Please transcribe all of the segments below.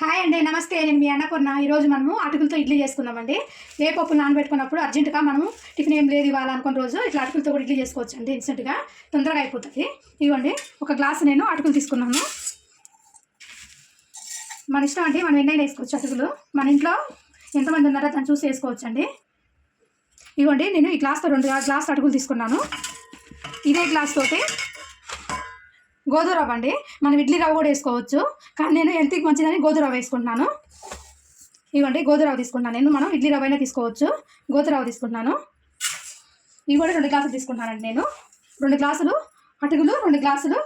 Hi అండి నమస్తే. నేను మీ అన్నపూర్ణ. ఈరోజు మనము అటుకులతో ఇడ్లీ చేసుకుందామండి. ఏ పప్పు నానబెట్టుకున్నప్పుడు అర్జెంటుగా మనము టిఫిన్ ఏం లేదు ఇవ్వాలి అనుకున్న రోజు ఇట్లా అటుకులతో కూడా ఇడ్లీ చేసుకోవచ్చు అండి ఇన్స్టెంట్గా తొందరగా అయిపోతుంది. ఇవ్వండి ఒక గ్లాస్ నేను అటుకులు తీసుకున్నాను. మన ఇష్టం అండి మనం ఎన్నైనా వేసుకోవచ్చు అటుకులు. మన ఇంట్లో ఎంతమంది ఉన్నారో దాన్ని చూసి వేసుకోవచ్చు అండి ఇవ్వండి నేను ఈ గ్లాస్తో రెండు గ్లాస్ అటుకులు తీసుకున్నాను. ఇదే గ్లాస్ తోటి గోధుమ రవ్వ అండి. మనం ఇడ్లీ రవ్వ కూడా వేసుకోవచ్చు. కానీ నేను హెల్త్కి మంచిదని గోధుమ రవ్వ వేసుకుంటున్నాను. ఇవ్వండి గోధుమ రవ్వ తీసుకుంటున్నాను. నేను మనం ఇడ్లీ రవ్వ అయినా తీసుకోవచ్చు. గోధుమ రవ్వ తీసుకుంటున్నాను. ఇవి కూడా రెండు గ్లాసులు తీసుకుంటున్నానండి నేను. రెండు గ్లాసులు అటుకులు రెండు గ్లాసులు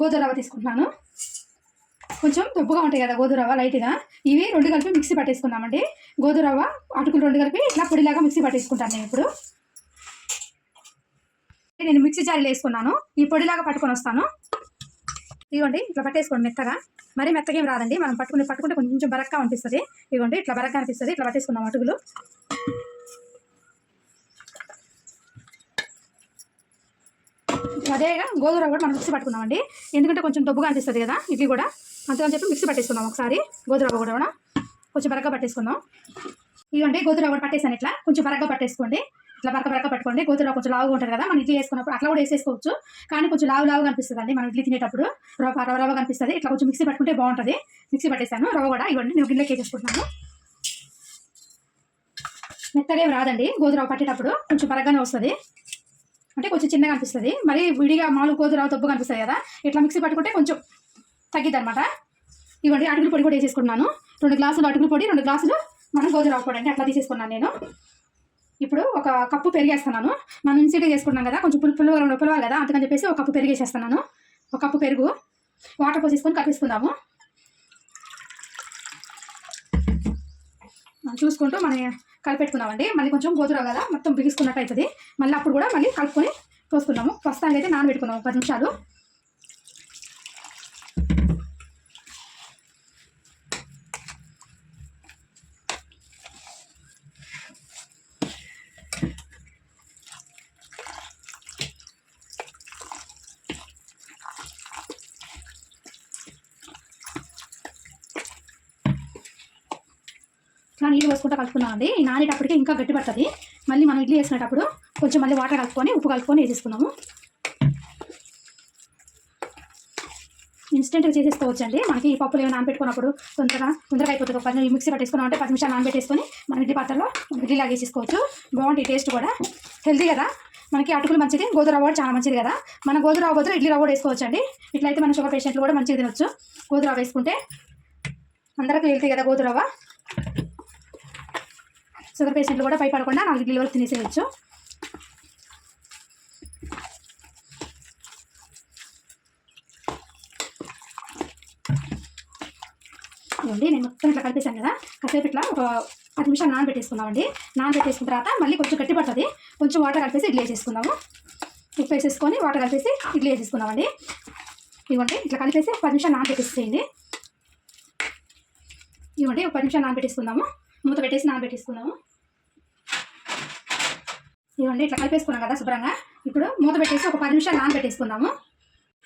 గోధుమ రవ్వ తీసుకుంటున్నాను. కొంచెం దొబ్బుగా ఉంటాయి కదా గోధుమ రవ్వ లైట్గా ఇవి రెండు కలిపి మిక్సీ పట్టేసుకుందామండి. గోధుమ రవ్వ అటుకులు రెండు కలిపి ఇట్లా పొడిలాగా మిక్సీ పట్టేసుకుంటాను నేను ఇప్పుడు. నేను మిక్సీ జారీలో వేసుకున్నాను. ఈ పొడిలాగా పట్టుకొని వస్తాను. ఇదిగోండి ఇట్లా పట్టేసుకోండి మెత్తగా. మరీ మెత్తగా రాదండి. మనం పట్టుకుని పట్టుకుంటే కొంచెం బరక్గా అనిపిస్తుంది. ఇదిగోండి ఇట్లా బరక్గా అనిపిస్తుంది. ఇట్లా పట్టేసుకున్నాం అటుగులు అదేగా గోధుమ కూడా మనం మిక్సీ పట్టుకున్నామండి ఎందుకంటే కొంచెం దొబ్బుగా అనిపిస్తుంది కదా ఇడ్లీ కూడా. అంతకని చెప్పి మిక్సీ పట్టేసుకున్నాం ఒకసారి. గోధుమ కూడా కొంచెం బరగ్గా పట్టేసుకుందాం. ఇదిగోండి గోధుమ రవ్వ కూడా పట్టేసాను ఇట్లా. కొంచెం బరగ్గా పట్టేసుకోండి. ఇట్లా బరక బరక పట్టుకోండి. గోధుమ కొంచెం లావుగా ఉంటుంది కదా మనం ఇడ్లీ వేసుకున్నప్పుడు అట్లా కూడా వేసేసుకోవచ్చు. కానీ కొంచెం లావు లావుగా కనిపిస్తుంది అండి మనం ఇడ్లీ తినేటప్పుడు. రవ్వ రవ రవ కనిపిస్తుంది. ఇట్లా కొంచెం మిక్సీ పట్టుకుంటే బాగుంటుంది. మిక్సీ పట్టేస్తాను రవ్వ కూడా ఇవ్వండి. నేను గిన్నెకి వేసేసుకుంటున్నాను. మెత్తగా ఏం రాదండి. గోధుమ పట్టేటప్పుడు కొంచెం బరగ్గానే వస్తుంది. అంటే కొంచెం చిన్నగా అనిపిస్తుంది. మరి విడిగా మామూలు గోధుమ తప్పు కనిపిస్తుంది కదా ఇట్లా మిక్సీ పట్టుకుంటే కొంచెం తగ్గిద్ది అనమాట ఇవ్వండి. అటుకుల పొడి కూడా వేసేసుకున్నాను రెండు గ్లాసులు అటుకుల పొడి రెండు గ్లాసులు మనం గోధుమ పొడి అంటే అట్లా తీసేసుకున్నాను నేను. ఇప్పుడు ఒక కప్పు పెరిగేస్తున్నాను. మనం ఇన్సీడ్గా చేసుకున్నాం కదా కొంచెం పులు పులువ పులవాలి కదా అందుకని చెప్పేసి ఒక కప్పు పెరిగేసేస్తున్నాను. ఒక కప్పు పెరుగు వాటర్ పోసేసుకొని కలిపేసుకుందాము చూసుకుంటూ మనం కలిపెట్టుకున్నామండి మళ్ళీ కొంచెం గోధుర కదా మొత్తం బిగుసుకున్నట్టు అవుతుంది మళ్ళీ అప్పుడు కూడా మళ్ళీ కలుపుకొని పోసుకున్నాము ప్రస్తుతానికి అయితే నానబెట్టుకున్నాము పది నిమిషాలు. నీళ్ళు పోసుకుంటూ కలుపుకున్నామండి ఈ నానేటప్పటికి ఇంకా గట్టి పడుతుంది. మళ్ళీ మనం ఇడ్లీ వేసుకునేటప్పుడు కొంచెం మళ్ళీ వాటర్ కలుపుకొని ఉప్పు కలుపుకొని వేసేసుకున్నాము ఇన్స్టెంట్గా చేసేసుకోవచ్చు అండి మనకి ఈ పప్పులు ఏమైనా నానబెట్టుకున్నప్పుడు తొందరగా తొందరగా అయిపోతుంది. ఒక పది మిక్సీ పట్టేసుకున్నాం అంటే పది నిమిషాలు నానబెట్టేసుకొని మనం ఇడ్లీ పాత్రలో ఇడ్లీ లాగా వేసేసుకోవచ్చు. బాగుంటుంది టేస్ట్ కూడా. హెల్తీ కదా. మనకి అటుకులు మంచిది గోధుమ రవ్వ కూడా చాలా మంచిది కదా. మన గోధుమ రవ్వ బదులు ఇడ్లీ రవ్వ కూడా వేసుకోవచ్చు అండి ఇట్లయితే మన షుగర్ పేషెంట్లు కూడా మంచిగా తినొచ్చు. గోధుమ రవ్వ వేసుకుంటే అందరికీ హెల్తీ కదా గోధుమ రవ్వ. షుగర్ పేషెంట్లు కూడా భయపడకుండా నాలుగు ఇడ్లీ వరకు తినేసేయచ్చు. ఇవ్వండి నేను మొత్తం ఇట్లా కలిపేశాను కదా. కాసేపు ఇట్లా ఒక పది నిమిషాలు నానబెట్టేసుకుందామండి. నానబెట్టేసుకున్న తర్వాత మళ్ళీ కొంచెం గట్టి పడుతుంది. కొంచెం వాటర్ కలిపేసి ఇడ్లీ వేసేసుకుందాము. ఉప్పు వేసేసుకొని వాటర్ కలిపేసి ఇడ్లీ వేసేసుకుందామండి. ఇవ్వండి ఇట్లా కలిపేసి పది నిమిషాలు నానబెట్టేసేయండి. ఇవ్వండి ఒక పది నిమిషాలు నానబెట్టేసుకుందాము. మూత పెట్టేసి నానబెట్టేసుకుందాము. ఇవ్వండి ఇట్లా కలిపేసుకున్నాం కదా శుభ్రంగా. ఇప్పుడు మూత పెట్టేసి ఒక పది నిమిషాలు నానబెట్టేసుకుందాము.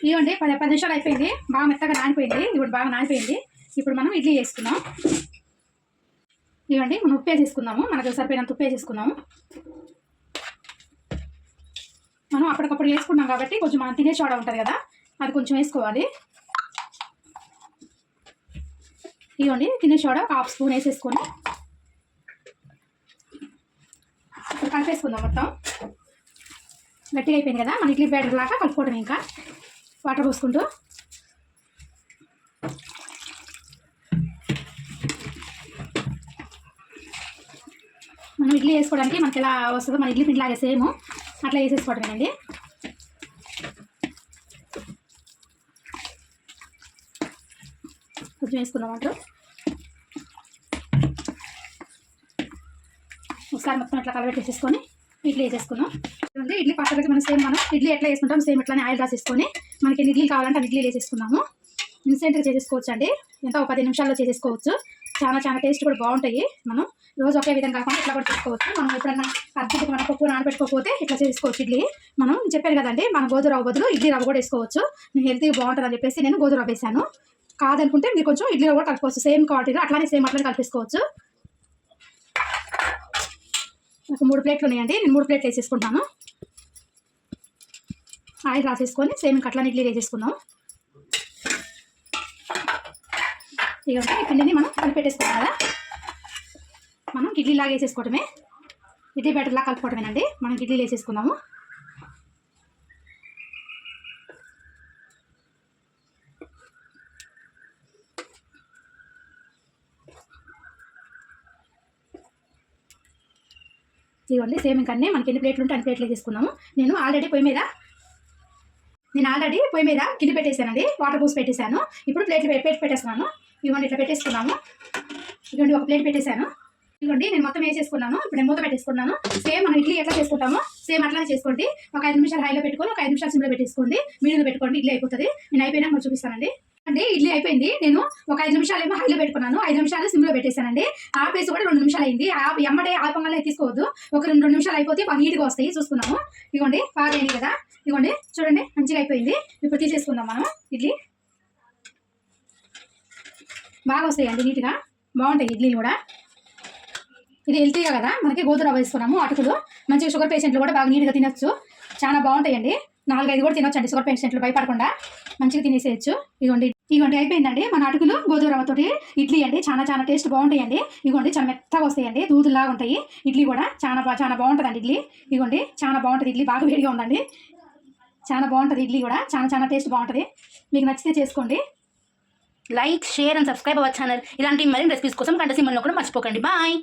ఇవ్వండి పది పది నిమిషాలు అయిపోయింది. బాగా మెత్తగా నానిపోయింది. ఇప్పుడు బాగా నానిపోయింది. ఇప్పుడు మనం ఇడ్లీ చేసుకుందాం. ఇవ్వండి మనం ఉప్పు వేసేసుకుందాము మనకు సరిపోయినంత ఉప్పు వేసేసుకుందాము మనం అప్పటికప్పుడు వేసుకున్నాం కాబట్టి కొంచెం మనం తినే చోడ ఉంటుంది కదా అది కొంచెం వేసుకోవాలి. ఇవ్వండి తినే సోడా ఒక హాఫ్ స్పూన్ వేసేసుకొని ఇప్పుడు కలిపేసుకుందాం మొత్తం. గట్టిగా అయిపోయింది కదా? మన ఇడ్లీ బ్యాటర్ లాగా కలుపుకోవడం ఇంకా. వాటర్ పోసుకుంటూ. మనం ఇడ్లీ వేసుకోవడానికి మనకి ఎలా వస్తుందో మన ఇడ్లీ పిండిలాగే సేమ్. అట్లా వేసేసుకోవడమేనండి కొంచెం వేసుకుందాం వాటర్. ఒకసారి మొత్తం ఇట్లా కలబెట్టేసేసుకొని ఇడ్లీ వేసేసుకున్నాం. చూడండి ఇడ్లీ పట్టలకి మనం సేమ్ మనం ఇడ్లీ ఎట్లా వేసుకుంటాం సేమ్ ఇట్లానే ఆయిల్ రాసేసుకొని మనకి ఎన్ని ఇడ్లీ కావాలంటే ఇడ్లీ వేసేసుకున్నాము. ఇన్స్టెంట్గా చేసేసుకోవచ్చు అండి ఎంత ఒక పది నిమిషాల్లో చేసేసుకోవచ్చు. చాలా చాలా టేస్ట్ కూడా బాగుంటాయి. మనం రోజు ఒకే విధంగా కాకుండా ఇట్లా కూడా చేసుకోవచ్చు. మనం ఎప్పుడన్నా అర్జెంట్గా మనం పప్పు నానబెట్టుకోకపోతే ఇట్లా చేసుకోవచ్చు ఇడ్లీ. మనం చెప్పాను కదండి మన గోధుమ రవ్వ బదులు ఇడ్లీ రవ్వ కూడా వేసుకోవచ్చు. నేను హెల్తీగా బాగుంటుంది అని చెప్పేసి నేను గోధుమ రవ్వ వేసాను. కాదనుకుంటే మీరు కొంచెం ఇడ్లీలో కూడా కలుపుకోవచ్చు. సేమ్ క్వాలిటీలో అట్లానే సేమ్ అట్లానే కలిపేసుకోవచ్చు. నాకు మూడు ప్లేట్లు ఉన్నాయండి. నేను మూడు ప్లేట్లు వేసేసుకుంటాను. ఆయిల్ రాసేసుకొని సేమ్ ఇంకా ఇడ్లీ వేసేసుకుందాం. ఇక పిండిని మనం కలిపెట్టేసుకున్నాం కదా. మనం ఇడ్లీ లాగా వేసేసుకోవటమే. ఇడ్లీ బ్యాటర్లా కలుపుకోవటమేనండి. మనం ఇడ్లీలు వేసేసుకుందాము. ఇదిగోండి సేమ్ ఇంకా అన్నీ మనకి ఎన్ని ప్లేట్లు ఉంటే అన్ని ప్లేట్లు తీసుకున్నాము. నేను ఆల్రెడీ పొయ్యి మీద నేను ఆల్రెడీ పొయ్యి మీద గిన్నె పెట్టేశానండి వాటర్ పూసి పెట్టేశాను. ఇప్పుడు ప్లేట్లు పెట్టి పెట్టేస్తున్నాను. ఇవ్వండి ఇట్లా పెట్టేసుకున్నాము. ఇదిగోండి ఒక ప్లేట్ పెట్టేశాను. ఇదిగోండి నేను మొత్తం వేసేసుకున్నాను. ఇప్పుడు నేను మూత పెట్టేసుకున్నాను సేమ్ మనం ఇడ్లీ ఎట్లా చేసుకుంటామో సేమ్ అట్లానే చేసుకోండి. ఒక ఐదు నిమిషాలు హైలో పెట్టుకొని ఒక ఐదు నిమిషాలు సిమ్లో పెట్టేసుకోండి. మీడియంలో పెట్టుకోండి ఇడ్లీ అయిపోతుంది. నేను అయిపోయినా చూపిస్తానండి. అంటే ఇడ్లీ అయిపోయింది. నేను ఒక ఐదు నిమిషాలు ఏమో హైలో పెట్టుకున్నాను. ఐదు నిమిషాలు సిమ్లో పెట్టేశానండి. ఆపేసి కూడా రెండు నిమిషాలు అయింది ఆ ఎమ్మడే ఆపంగానే తీసుకోవద్దు. ఒక రెండు రెండు నిమిషాలు అయిపోతే బాగా నీట్గా వస్తాయి. చూసుకున్నాము. ఇగోండి బాగా అయింది కదా. ఇదిగోండి చూడండి మంచిగా అయిపోయింది. ఇప్పుడు తీసేసుకుందాం మనం ఇడ్లీ. బాగా వస్తాయండి నీట్గా. బాగుంటాయి ఇడ్లీలు కూడా. ఇది హెల్తీగా కదా. మనకి గోధుమ రవ్వ వేసుకున్నాము అటుకులు. మంచిగా షుగర్ పేషెంట్లు కూడా బాగా నీట్గా తినొచ్చు. చాలా బాగుంటాయండి. నాలుగైదు కూడా తినొచ్చండి షుగర్ పేషెంట్లు భయపడకుండా మంచిగా తినేసేయచ్చు. ఇదిగోండి ఇదిగోండి అయిపోయిందండి. మన అటుకులు గోధుమ రవ్వతోటి ఇడ్లీ అండి. చాలా చాలా టేస్ట్ బాగుంటాయండి. ఇదిగోండి చాలా మెత్తగా వస్తాయండి. దూదులాగా ఉంటాయి. ఇడ్లీ కూడా చాలా చాలా బాగుంటుందండి ఇడ్లీ. ఇదిగోండి చాలా బాగుంటుంది ఇడ్లీ. బాగా వేడిగా ఉందండి. చాలా బాగుంటుంది ఇడ్లీ కూడా. చాలా చాలా టేస్ట్ బాగుంటుంది. మీకు నచ్చితే చేసుకోండి. Like share and subscribe our channel. ఇలాంటి మరిన్ని రెసిపీస్ కోసం గంట సింబల్ కూడా మర్చిపోకండి. బాయ్.